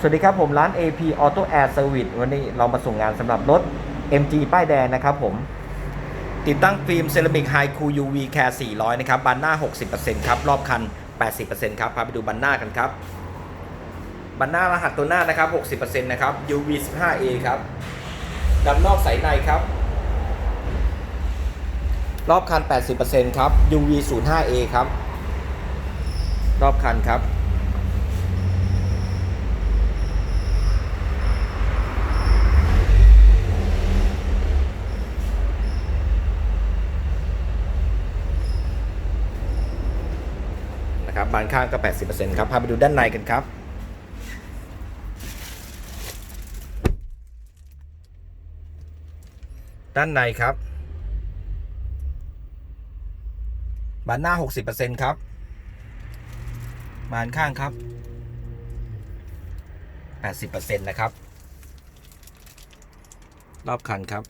สวัสดีครับผมร้าน AP Auto Air Service วันนี้เรามาส่งงานสำหรับรถ MG ป้ายแดงนะครับผม ติดตั้งฟิล์มเซรามิกไฮคู UV Care 400 นะครับบันหน้า 60%ครับ รอบคัน 80%ครับ พาไปดูบันหน้ากันครับ บันหน้ารหัสตัวหน้านะครับ 60%นะครับ UV 15A ครับดำนอกใสในครับ รอบคัน 80%ครับ UV 05A ครับ รอบคันครับ นะครับบานข้างก็ 80%ครับพาไปดูด้านในกันครับด้านในครับ บานหน้า 60%ครับ บานข้างครับ 80%นะครับ รอบคันครับ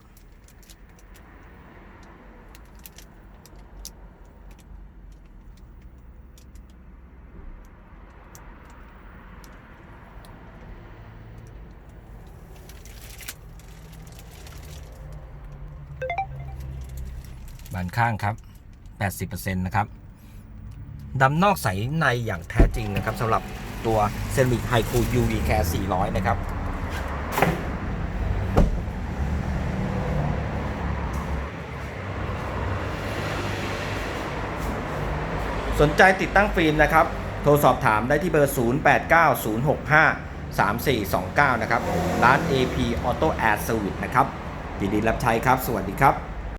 บานข้างครับ 80%นะครับดำนอกใสในอย่างแท้จริงนะครับสำหรับตัวเซมิไฮคู UV Care 400 นะครับสนใจติดตั้งฟิล์มนะครับ โทรสอบถามได้ที่เบอร์ 0890653429 นะครับ ร้าน AP Auto Air Service นะครับยินดีรับใช้ครับ สวัสดีครับ